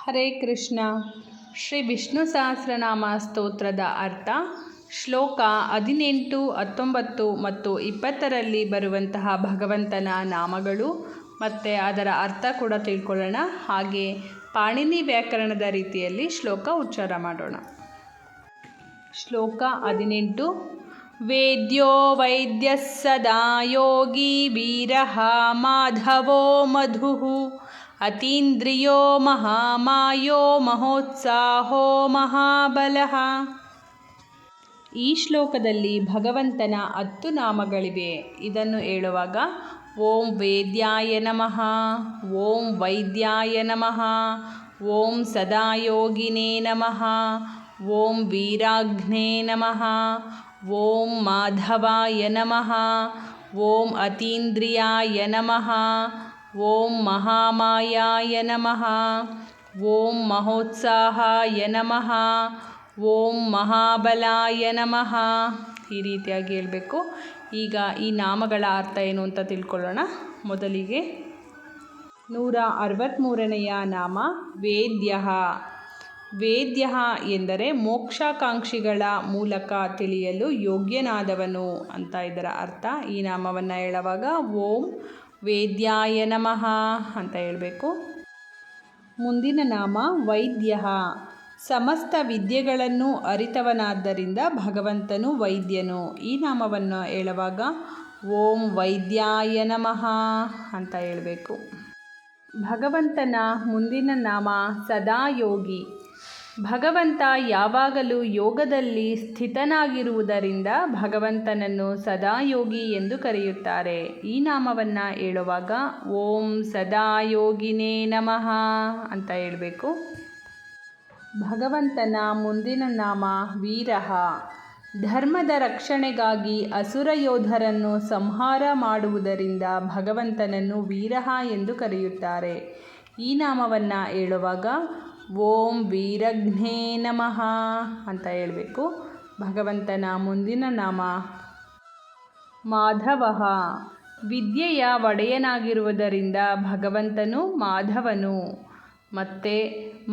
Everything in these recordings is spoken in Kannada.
ಹರೇ ಕೃಷ್ಣ. ಶ್ರೀ ವಿಷ್ಣು ಸಹಸ್ರನಾಮ ಸ್ತೋತ್ರದ ಅರ್ಥ, ಶ್ಲೋಕ ಹದಿನೆಂಟು, ಹತ್ತೊಂಬತ್ತು ಮತ್ತು ಇಪ್ಪತ್ತರಲ್ಲಿ ಬರುವಂತಹ ಭಗವಂತನ ನಾಮಗಳು ಮತ್ತು ಅದರ ಅರ್ಥ ಕೂಡ ತಿಳ್ಕೊಳ್ಳೋಣ. ಹಾಗೆ ಪಾಣಿನಿ ವ್ಯಾಕರಣದ ರೀತಿಯಲ್ಲಿ ಶ್ಲೋಕ ಉಚ್ಚಾರ ಮಾಡೋಣ. ಶ್ಲೋಕ ಹದಿನೆಂಟು, ವೇದ್ಯೋ ವೈದ್ಯ ಸದಾ ಯೋಗಿ ವೀರಹ ಮಾಧವೋ ಮಧುಃ ಅತೀಂದ್ರಿಯೋ ಮಹಾಮಾಯೋ ಮಹೋತ್ಸಾಹೋ ಮಹಾಬಲಃ. ಈ ಶ್ಲೋಕದಲ್ಲಿ ಭಗವಂತನ ಹತ್ತು ನಾಮಗಳಿವೆ. ಇದನ್ನು ಹೇಳುವಾಗ, ಓಂ ವೇದ್ಯಾಯ ನಮಃ, ಓಂ ವೈದ್ಯಾಯ ನಮಃ, ಓಂ ಸದಾಯೋಗಿನೇ ನಮಃ, ಓಂ ವೀರಾಘ್ನೇ ನಮಃ, ಓಂ ಮಾಧವಾಯ ನಮಃ, ಓಂ ಅತೀಂದ್ರಿಯಾಯ ನಮಃ ಓಂ ಮಹಾಮಾಯಾಯ ನಮಃ. ಓಂ ಮಹೋತ್ಸಾಹಾಯ ನಮಃ. ಓಂ ಮಹಾಬಲಾಯ ನಮಃ. ಈ ರೀತಿಯಾಗಿ ಹೇಳಬೇಕು. ಈಗ ಈ ನಾಮಗಳ ಅರ್ಥ ಏನು ಅಂತ ತಿಳ್ಕೊಳ್ಳೋಣ. ಮೊದಲಿಗೆ ನೂರ ಅರವತ್ತ್ಮೂರನೆಯ ನಾಮ ವೇದ್ಯ. ವೇದ್ಯ ಎಂದರೆ ಮೋಕ್ಷಾಕಾಂಕ್ಷಿಗಳ ಮೂಲಕ ತಿಳಿಯಲು ಯೋಗ್ಯನಾದವನು ಅಂತ ಇದರ ಅರ್ಥ. ಈ ನಾಮವನ್ನು ಹೇಳುವಾಗ ಓಂ ವೇದ್ಯಾಯ ನಮಃ ಅಂತ ಹೇಳಬೇಕು. ಮುಂದಿನ ನಾಮ ವೈದ್ಯ. ಸಮಸ್ತ ವಿದ್ಯೆಗಳನ್ನು ಅರಿತವನಾದ್ದರಿಂದ ಭಗವಂತನು ವೈದ್ಯನು. ಈ ನಾಮವನ್ನು ಹೇಳುವಾಗ ಓಂ ವೈದ್ಯಾಯ ನಮಃ ಅಂತ ಹೇಳಬೇಕು. ಭಗವಂತನ ಮುಂದಿನ ನಾಮ ಸದಾ ಯೋಗಿ. ಭಗವಂತ ಯಾವಾಗಲೂ ಯೋಗದಲ್ಲಿ ಸ್ಥಿತನಾಗಿರುವುದರಿಂದ ಭಗವಂತನನ್ನು ಸದಾ ಯೋಗಿ ಎಂದು ಕರೆಯುತ್ತಾರೆ. ಈ ನಾಮವನ್ನು ಹೇಳುವಾಗ ಓಂ ಸದಾ ಯೋಗಿನೇ ನಮಃ ಅಂತ ಹೇಳಬೇಕು. ಭಗವಂತನ ಮುಂದಿನ ನಾಮ ವೀರಃ ಧರ್ಮದ ರಕ್ಷಣೆಗಾಗಿ ಅಸುರ ಯೋಧರನ್ನು ಸಂಹಾರ ಮಾಡುವುದರಿಂದ ಭಗವಂತನನ್ನು ವೀರಹ ಎಂದು ಕರೆಯುತ್ತಾರೆ. ಈ ನಾಮವನ್ನು ಹೇಳುವಾಗ ಓಂ ವೀರಘ್ನೇ ನಮಃ ಅಂತ ಹೇಳಬೇಕು. ಭಗವಂತನ ಮುಂದಿನ ನಾಮ ಮಾಧವಃ. ವಿದ್ಯೆಯ ಒಡೆಯನಾಗಿರುವುದರಿಂದ ಭಗವಂತನು ಮಾಧವನು. ಮತ್ತು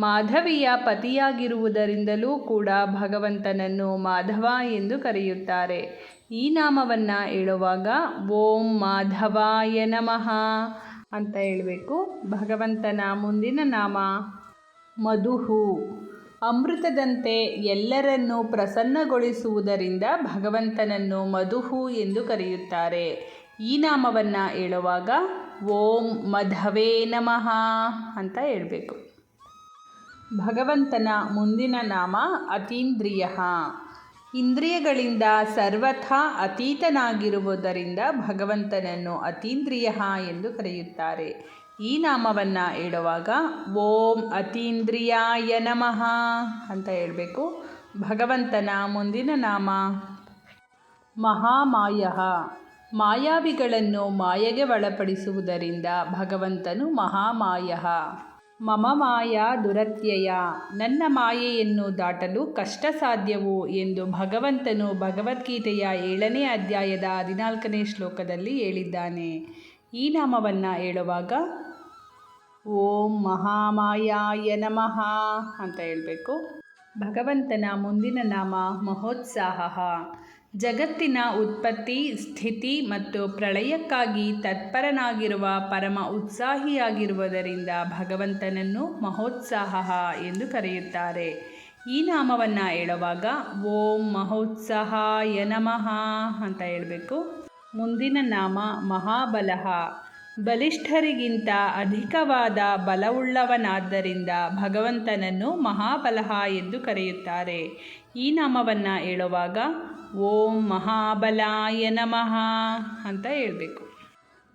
ಮಾಧವಿಯ ಪತಿಯಾಗಿರುವುದರಿಂದಲೂ ಕೂಡ ಭಗವಂತನನ್ನು ಮಾಧವ ಎಂದು ಕರೆಯುತ್ತಾರೆ. ಈ ನಾಮವನ್ನು ಹೇಳುವಾಗ ಓಂ ಮಾಧವಾಯ ನಮಃ ಅಂತ ಹೇಳಬೇಕು. ಭಗವಂತನ ಮುಂದಿನ ನಾಮ ಮಧುಹು. ಅಮೃತದಂತೆ ಎಲ್ಲರನ್ನೂ ಪ್ರಸನ್ನಗೊಳಿಸುವುದರಿಂದ ಭಗವಂತನನ್ನು ಮಧುಹು ಎಂದು ಕರೆಯುತ್ತಾರೆ. ಈ ನಾಮವನ್ನು ಹೇಳುವಾಗ ಓಂ ಮಧವೇ ನಮಃ ಅಂತ ಹೇಳಬೇಕು. ಭಗವಂತನ ಮುಂದಿನ ನಾಮ ಅತೀಂದ್ರಿಯ. ಇಂದ್ರಿಯಗಳಿಂದ ಸರ್ವಥಾ ಅತೀತನಾಗಿರುವುದರಿಂದ ಭಗವಂತನನ್ನು ಅತೀಂದ್ರಿಯ ಎಂದು ಕರೆಯುತ್ತಾರೆ. ಈ ನಾಮವನ್ನು ಹೇಳುವಾಗ ಓಂ ಅತೀಂದ್ರಿಯಾಯ ನಮಃ ಅಂತ ಹೇಳಬೇಕು. ಭಗವಂತನ ಮುಂದಿನ ನಾಮ ಮಹಾಮಾಯ. ಮಾಯಾವಿಗಳನ್ನು ಮಾಯೆಗೆ ಒಳಪಡಿಸುವುದರಿಂದ ಭಗವಂತನು ಮಹಾಮಾಯ. ಮಮ ಮಾಯಾ ದುರತ್ಯಯ. ನನ್ನ ಮಾಯೆಯನ್ನು ದಾಟಲು ಕಷ್ಟ ಸಾಧ್ಯವು ಎಂದು ಭಗವಂತನು ಭಗವದ್ಗೀತೆಯ ಏಳನೇ ಅಧ್ಯಾಯದ ಹದಿನಾಲ್ಕನೇ ಶ್ಲೋಕದಲ್ಲಿ ಹೇಳಿದ್ದಾನೆ. ಈ ನಾಮವನ್ನು ಹೇಳುವಾಗ ಓಂ ಮಹಾಮಾಯಾಯ ನಮಃ ಅಂತ ಹೇಳಬೇಕು. ಭಗವಂತನ ಮುಂದಿನ ನಾಮ ಮಹೋತ್ಸಾಹ. ಜಗತ್ತಿನ ಉತ್ಪತ್ತಿ, ಸ್ಥಿತಿ ಮತ್ತು ಪ್ರಳಯಕ್ಕಾಗಿ ತತ್ಪರನಾಗಿರುವ ಪರಮ ಉತ್ಸಾಹಿಯಾಗಿರುವುದರಿಂದ ಭಗವಂತನನ್ನು ಮಹೋತ್ಸಾಹ ಎಂದು ಕರೆಯುತ್ತಾರೆ. ಈ ನಾಮವನ್ನು ಹೇಳುವಾಗ ಓಂ ಮಹೋತ್ಸಾಹಾಯ ನಮಃ ಅಂತ ಹೇಳಬೇಕು. ಮುಂದಿನ ನಾಮ ಮಹಾಬಲಃ. ಬಲಿಷ್ಠರಿಗಿಂತ ಅಧಿಕವಾದ ಬಲವುಳ್ಳವನಾದ್ದರಿಂದ ಭಗವಂತನನ್ನು ಮಹಾಬಲಹ ಎಂದು ಕರೆಯುತ್ತಾರೆ. ಈ ನಾಮವನ್ನು ಹೇಳುವಾಗ ಓಂ ಮಹಾಬಲಾಯ ನಮಃ ಅಂತ ಹೇಳಬೇಕು.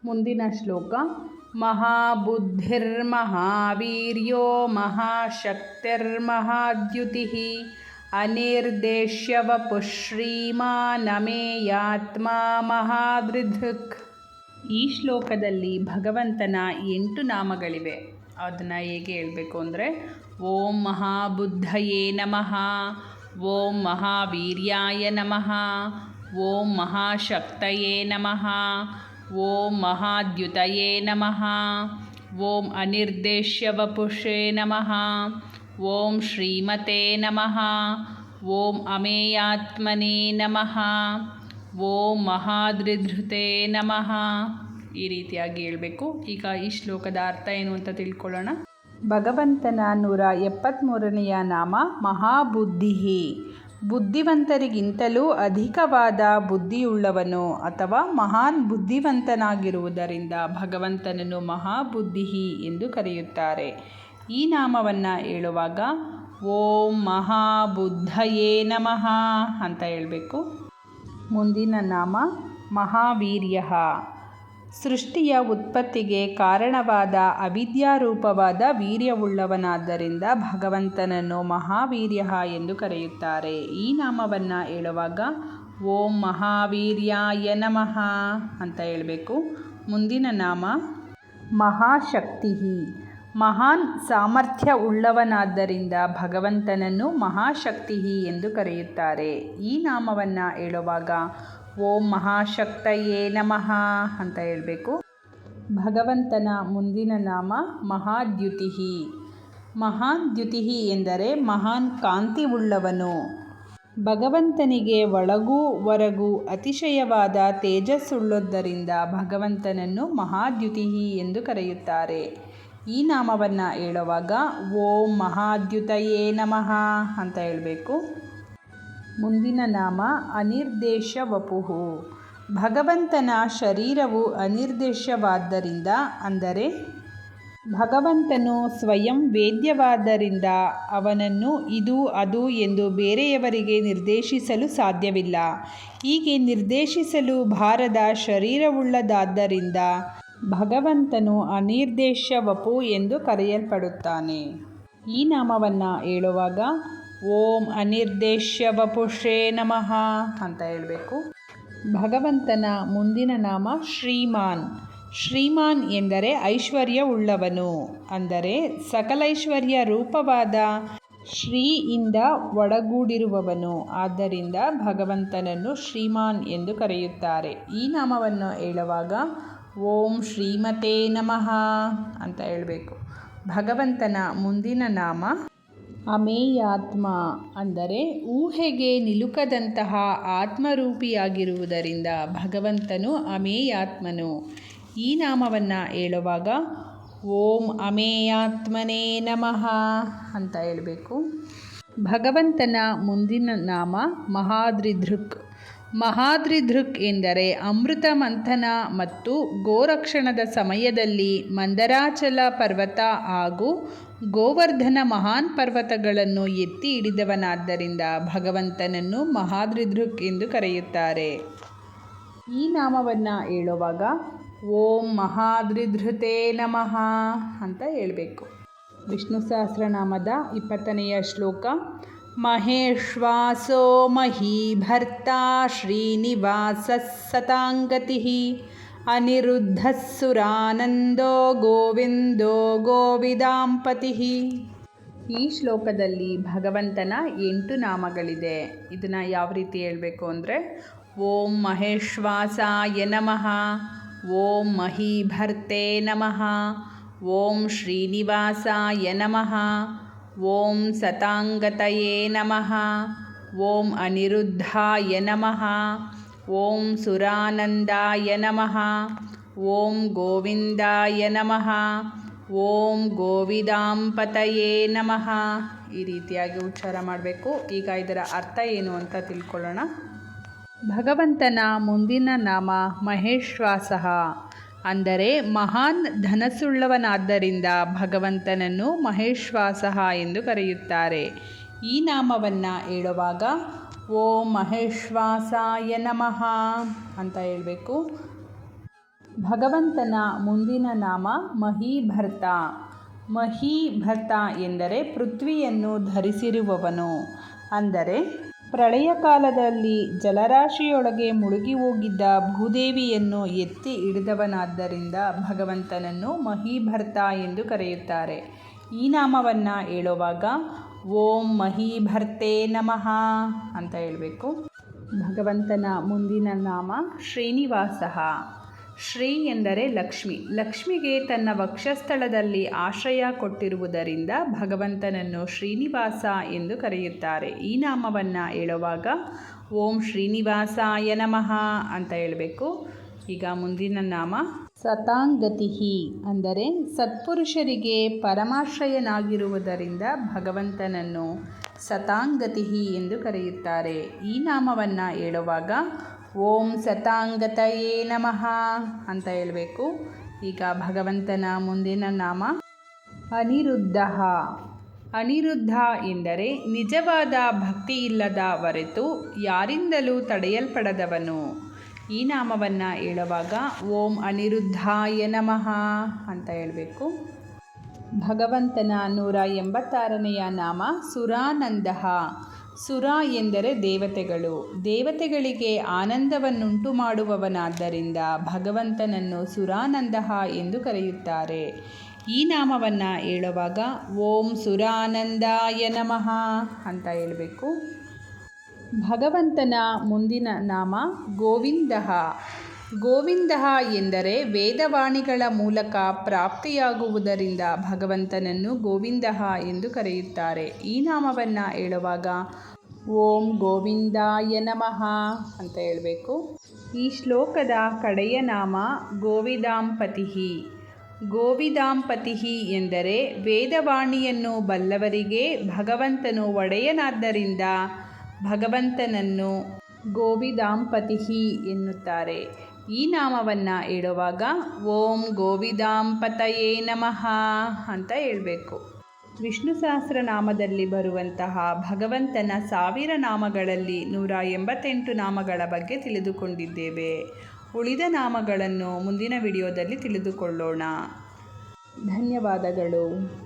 ಮುಂದಿನ ಶ್ಲೋಕ, ಮಹಾಬುದ್ಧಿರ್ಮಹಾವೀರ್ಯೋ ಮಹಾಶಕ್ತಿರ್ಮಹಾದ್ಯುತಿ ಅನಿರ್ದೇಶ್ಯವಪುಶ್ರೀಮಾನಮೇಯಾತ್ಮ ಮಹಾದೃಧೃಕ್. ಈ ಶ್ಲೋಕದಲ್ಲಿ ಭಗವಂತನ ಎಂಟು ನಾಮಗಳಿವೆ. ಅದನ್ನು ಹೇಗೆ ಹೇಳಬೇಕು ಅಂದರೆ, ಓಂ ಮಹಾಬುದ್ಧಯೇ ನಮಃ, ಓಂ ಮಹಾವೀರ್ಯಾಯ ನಮಃ, ಓಂ ಮಹಾಶಕ್ತಯೇ ನಮಃ, ಓಂ ಮಹಾದ್ಯುತಯೇ ನಮಃ, ಓಂ ಅನಿರ್ದೇಶ್ಯ ವಪುಷೇ ನಮಃ, ಓಂ ಶ್ರೀಮತೇ ನಮಃ, ಓಂ ಅಮೇಯಾತ್ಮನೇ ನಮಃ ಓಂ ಮಹಾದ್ರಿಧೃತೆ ನಮಃ. ಈ ರೀತಿಯಾಗಿ ಹೇಳಬೇಕು. ಈಗ ಈ ಶ್ಲೋಕದ ಅರ್ಥ ಏನು ಅಂತ ತಿಳ್ಕೊಳ್ಳೋಣ. ಭಗವಂತನ ನೂರ ಎಪ್ಪತ್ತ್ಮೂರನೆಯ ನಾಮ ಮಹಾಬುದ್ಧಿ ಬುದ್ಧಿವಂತರಿಗಿಂತಲೂ ಅಧಿಕವಾದ ಬುದ್ಧಿಯುಳ್ಳವನು ಅಥವಾ ಮಹಾನ್ ಬುದ್ಧಿವಂತನಾಗಿರುವುದರಿಂದ ಭಗವಂತನನ್ನು ಮಹಾಬುದ್ಧಿ ಎಂದು ಕರೆಯುತ್ತಾರೆ. ಈ ನಾಮವನ್ನು ಹೇಳುವಾಗ ಓಂ ಮಹಾಬುದ್ಧಯೇ ನಮಃ ಅಂತ ಹೇಳಬೇಕು. ಮುಂದಿನ ನಾಮ ಮಹಾವೀರ್ಯ. ಸೃಷ್ಟಿಯ ಉತ್ಪತ್ತಿಗೆ ಕಾರಣವಾದ ಅವಿದ್ಯಾರೂಪವಾದ ವೀರ್ಯವುಳ್ಳವನಾದ್ದರಿಂದ ಭಗವಂತನನ್ನು ಮಹಾವೀರ್ಯ ಎಂದು ಕರೆಯುತ್ತಾರೆ. ಈ ನಾಮವನ್ನು ಹೇಳುವಾಗ ಓಂ ಮಹಾವೀರ್ಯಾಯ ನಮಃ ಅಂತ ಹೇಳಬೇಕು. ಮುಂದಿನ ನಾಮ ಮಹಾಶಕ್ತಿ ಮಹಾನ್ ಸಾಮರ್ಥ್ಯ ಉಳ್ಳವನಾದ್ದರಿಂದ ಭಗವಂತನನ್ನು ಮಹಾಶಕ್ತಿ ಎಂದು ಕರೆಯುತ್ತಾರೆ. ಈ ನಾಮವನ್ನು ಹೇಳುವಾಗ, ಓಂ ಮಹಾಶಕ್ತಯೇ ನಮಃ ಅಂತ ಹೇಳಬೇಕು. ಭಗವಂತನ ಮುಂದಿನ ನಾಮ ಮಹಾದ್ಯುತಿಹಿ. ಮಹಾನ್ ದ್ಯುತಿ ಎಂದರೆ ಮಹಾನ್ ಕಾಂತಿ ಉಳ್ಳವನು ಭಗವಂತನಿಗೆ ಒಳಗೂ ಹೊರಗೂ ಅತಿಶಯವಾದ ತೇಜಸ್ಸುಳ್ಳದ್ದರಿಂದ ಭಗವಂತನನ್ನು ಮಹಾದ್ಯುತಿಹಿ ಎಂದು ಕರೆಯುತ್ತಾರೆ. ಈ ನಾಮವನ್ನು ಹೇಳುವಾಗ ಓಂ ಮಹಾದ್ಯುತಯೇ ನಮಃ ಅಂತ ಹೇಳಬೇಕು. ಮುಂದಿನ ನಾಮ ಅನಿರ್ದೇಶ ವಪುಹು ಭಗವಂತನ ಶರೀರವು ಅನಿರ್ದೇಶವಾದ್ದರಿಂದ ಅಂದರೆ ಭಗವಂತನು ಸ್ವಯಂ ವೇದ್ಯವಾದ್ದರಿಂದ ಅವನನ್ನು ಇದು ಅದು ಎಂದು ಬೇರೆಯವರಿಗೆ ನಿರ್ದೇಶಿಸಲು ಸಾಧ್ಯವಿಲ್ಲ. ಹೀಗೆ ನಿರ್ದೇಶಿಸಲು ಭಾರದ ಶರೀರವುಳ್ಳದಾದ್ದರಿಂದ ಭಗವಂತನು ಅನಿರ್ದೇಶ ವಪು ಎಂದು ಕರೆಯಲ್ಪಡುತ್ತಾನೆ. ಈ ನಾಮವನ್ನು ಹೇಳುವಾಗ, ಓಂ ಅನಿರ್ದೇಶ್ಯ ವಪುಷೇ ನಮಃ ಅಂತ ಹೇಳಬೇಕು. ಭಗವಂತನ ಮುಂದಿನ ನಾಮ ಶ್ರೀಮಾನ್. ಶ್ರೀಮಾನ್ ಎಂದರೆ ಐಶ್ವರ್ಯ ಉಳ್ಳವನು. ಅಂದರೆ ಸಕಲೈಶ್ವರ್ಯ ರೂಪವಾದ ಶ್ರೀಯಿಂದ ಒಡಗೂಡಿರುವವನು ಆದ್ದರಿಂದ ಭಗವಂತನನ್ನು ಶ್ರೀಮಾನ್ ಎಂದು ಕರೆಯುತ್ತಾರೆ. ಈ ನಾಮವನ್ನು ಹೇಳುವಾಗ ಓಂ ಶ್ರೀಮತೇ ನಮಃ ಅಂತ ಹೇಳಬೇಕು. ಭಗವಂತನ ಮುಂದಿನ ನಾಮ ಅಮೇಯಾತ್ಮ ಅಂದರೆ ಊಹೆಗೆ ನಿಲುಕದಂತಹ ಆತ್ಮರೂಪಿಯಾಗಿರುವುದರಿಂದ ಭಗವಂತನು ಅಮೇಯಾತ್ಮನು. ಈ ನಾಮವನ್ನು ಹೇಳುವಾಗ ಓಂ ಅಮೇಯಾತ್ಮನೇ ನಮಃ ಅಂತ ಹೇಳಬೇಕು. ಭಗವಂತನ ಮುಂದಿನ ನಾಮ ಮಹಾದ್ರಿಧೃಕ್ ಮಹಾದ್ರಿಧೃಕ್ ಎಂದರೆ ಅಮೃತ ಮಂಥನ ಮತ್ತು ಗೋರಕ್ಷಣದ ಸಮಯದಲ್ಲಿ ಮಂದರಾಚಲ ಪರ್ವತ ಹಾಗೂ ಗೋವರ್ಧನ ಮಹಾನ್ ಪರ್ವತಗಳನ್ನು ಎತ್ತಿ ಹಿಡಿದವನಾದ್ದರಿಂದ ಭಗವಂತನನ್ನು ಮಹಾದ್ರಿಧೃಕ್ ಎಂದು ಕರೆಯುತ್ತಾರೆ. ಈ ನಾಮವನ್ನು ಹೇಳುವಾಗ ಓಂ ಮಹಾದ್ರಿಧೃತೆ ನಮಃ ಅಂತ ಹೇಳಬೇಕು. ವಿಷ್ಣು ಸಹಸ್ರನಾಮದ ಇಪ್ಪತ್ತನೆಯ ಶ್ಲೋಕ ಮಹೇಶ್ವಾಸೋ ಮಹೀಭರ್ತಾ ಶ್ರೀನಿವಾಸ ಸತಾಂಗತಿ ಅನಿರುದ್ಧಸ್ಸುರಾನಂದೋ ಗೋವಿಂದೋ ಗೋವಿದಾಂಪತಿ. ಈ ಶ್ಲೋಕದಲ್ಲಿ ಭಗವಂತನ ಎಂಟು ನಾಮಗಳಿದೆ. ಇದನ್ನು ಯಾವ ರೀತಿ ಹೇಳಬೇಕು ಅಂದರೆ, ಓಂ ಮಹೇಶ್ವಾಸಾಯ ನಮಃ, ಓಂ ಮಹೀಭರ್ತೆ ನಮಃ, ಓಂ ಶ್ರೀನಿವಾಸಾಯ ನಮಃ ಓಂ ಸತಾಂಗತಯೇ ನಮಃ. ಓಂ ಅನಿರುದ್ಧಾಯ ನಮಃ. ಓಂ ಸುರಾನಂದಾಯ ನಮಃ. ಓಂ ಗೋವಿಂದಾಯ ನಮಃ. ಓಂ ಗೋವಿದಾಂಪತಯೇ ನಮಃ. ಈ ರೀತಿಯಾಗಿ ಉಚ್ಚಾರ ಮಾಡಬೇಕು. ಈಗ ಇದರ ಅರ್ಥ ಏನು ಅಂತ ತಿಳ್ಕೊಳ್ಳೋಣ. ಭಗವಂತನ ಮುಂದಿನ ನಾಮ ಮಹೇಶ್ವಾಸ. ಅಂದರೆ ಮಹಾನ್ ಧನಸುಳ್ಳವನಾದ್ದರಿಂದ ಭಗವಂತನನ್ನು ಮಹೇಶ್ವಾಸ ಎಂದು ಕರೆಯುತ್ತಾರೆ. ಈ ನಾಮವನ್ನು ಹೇಳುವಾಗ, ಓ ಮಹೇಶ್ವಾಸಾಯ ನಮಃ ಅಂತ ಹೇಳಬೇಕು. ಭಗವಂತನ ಮುಂದಿನ ನಾಮ ಮಹೀಭರ್ತ. ಮಹೀಭರ್ತ ಎಂದರೆ ಪೃಥ್ವಿಯನ್ನು ಧರಿಸಿರುವವನು. ಅಂದರೆ ಪ್ರಳಯ ಕಾಲದಲ್ಲಿ ಜಲರಾಶಿಯೊಳಗೆ ಮುಳುಗಿ ಹೋಗಿದ್ದ ಭೂದೇವಿಯನ್ನು ಎತ್ತಿ ಹಿಡಿದವನಾದ್ದರಿಂದ ಭಗವಂತನನ್ನು ಮಹೀಭರ್ತ ಎಂದು ಕರೆಯುತ್ತಾರೆ. ಈ ನಾಮವನ್ನು ಹೇಳುವಾಗ, ಓಂ ಮಹೀಭರ್ತೆ ನಮಃ ಅಂತ ಹೇಳಬೇಕು. ಭಗವಂತನ ಮುಂದಿನ ನಾಮ ಶ್ರೀನಿವಾಸ. ಶ್ರೀ ಎಂದರೆ ಲಕ್ಷ್ಮಿ. ಲಕ್ಷ್ಮಿಗೆ ತನ್ನ ವಕ್ಷಸ್ಥಳದಲ್ಲಿ ಆಶ್ರಯ ಕೊಟ್ಟಿರುವುದರಿಂದ ಭಗವಂತನನ್ನು ಶ್ರೀನಿವಾಸ ಎಂದು ಕರೆಯುತ್ತಾರೆ. ಈ ನಾಮವನ್ನು ಹೇಳುವಾಗ ಓಂ ಶ್ರೀನಿವಾಸಾಯ ನಮಃ ಅಂತ ಹೇಳಬೇಕು. ಈಗ ಮುಂದಿನ ನಾಮ ಸತಾಂಗತಿ ಅಂದರೆ ಸತ್ಪುರುಷರಿಗೆ ಪರಮಾಶ್ರಯನಾಗಿರುವುದರಿಂದ ಭಗವಂತನನ್ನು ಸತಾಂಗತಿ ಎಂದು ಕರೆಯುತ್ತಾರೆ. ಈ ನಾಮವನ್ನು ಹೇಳುವಾಗ ಓಂ ಸತಾಂಗತಯೇ ನಮಃ ಅಂತ ಹೇಳಬೇಕು. ಈಗ ಭಗವಂತನ ಮುಂದಿನ ನಾಮ ಅನಿರುದ್ಧ. ಅನಿರುದ್ಧ ಎಂದರೆ ನಿಜವಾದ ಭಕ್ತಿ ಇಲ್ಲದ ಹೊರತು ಯಾರಿಂದಲೂ ತಡೆಯಲ್ಪಡದವನು. ಈ ನಾಮವನ್ನು ಹೇಳುವಾಗ ಓಂ ಅನಿರುದ್ಧಾಯ ನಮಃ ಅಂತ ಹೇಳಬೇಕು. ಭಗವಂತನ ನೂರ ಎಂಬತ್ತಾರನೆಯ ನಾಮ ಸುರಾನಂದ. ಸುರ ಎಂದರೆ ದೇವತೆಗಳು. ದೇವತೆಗಳಿಗೆ ಆನಂದವನ್ನುಂಟು ಮಾಡುವವನಾದ್ದರಿಂದ ಭಗವಂತನನ್ನು ಸುರಾನಂದ ಎಂದು ಕರೆಯುತ್ತಾರೆ. ಈ ನಾಮವನ್ನು ಹೇಳುವಾಗ ಓಂ ಸುರಾನಂದಾಯ ನಮಃ ಅಂತ ಹೇಳಬೇಕು. ಭಗವಂತನ ಮುಂದಿನ ನಾಮ ಗೋವಿಂದ ಗೋವಿಂದ ಎಂದರೆ ವೇದವಾಣಿಗಳ ಮೂಲಕ ಪ್ರಾಪ್ತಿಯಾಗುವುದರಿಂದ ಭಗವಂತನನ್ನು ಗೋವಿಂದ ಎಂದು ಕರೆಯುತ್ತಾರೆ. ಈ ನಾಮವನ್ನು ಹೇಳುವಾಗ ಓಂ ಗೋವಿಂದಾಯ ನಮಃ ಅಂತ ಹೇಳಬೇಕು. ಈ ಶ್ಲೋಕದ ಕಡೆಯ ನಾಮ ಗೋವಿದಾಂಪತಿ ಗೋವಿದಾಂಪತಿ ಎಂದರೆ ವೇದವಾಣಿಯನ್ನು ಬಲ್ಲವರಿಗೆ ಭಗವಂತನು ಒಡೆಯನಾದ್ದರಿಂದ ಭಗವಂತನನ್ನು ಗೋವಿದಾಂಪತಿ ಎನ್ನುತ್ತಾರೆ. ಈ ನಾಮವನ್ನು ಹೇಳುವಾಗ ಓಂ ಗೋವಿದಾಂಪತಯೇ ನಮಃ ಅಂತ ಹೇಳಬೇಕು. ವಿಷ್ಣು ಸಹಸ್ರನಾಮದಲ್ಲಿ ಬರುವಂತಹ ಭಗವಂತನ ಸಾವಿರ ನಾಮಗಳಲ್ಲಿ ನೂರ ಎಂಬತ್ತೆಂಟು ನಾಮಗಳ ಬಗ್ಗೆ ತಿಳಿದುಕೊಂಡಿದ್ದೇವೆ. ಉಳಿದ ನಾಮಗಳನ್ನು ಮುಂದಿನ ವಿಡಿಯೋದಲ್ಲಿ ತಿಳಿದುಕೊಳ್ಳೋಣ. ಧನ್ಯವಾದಗಳು.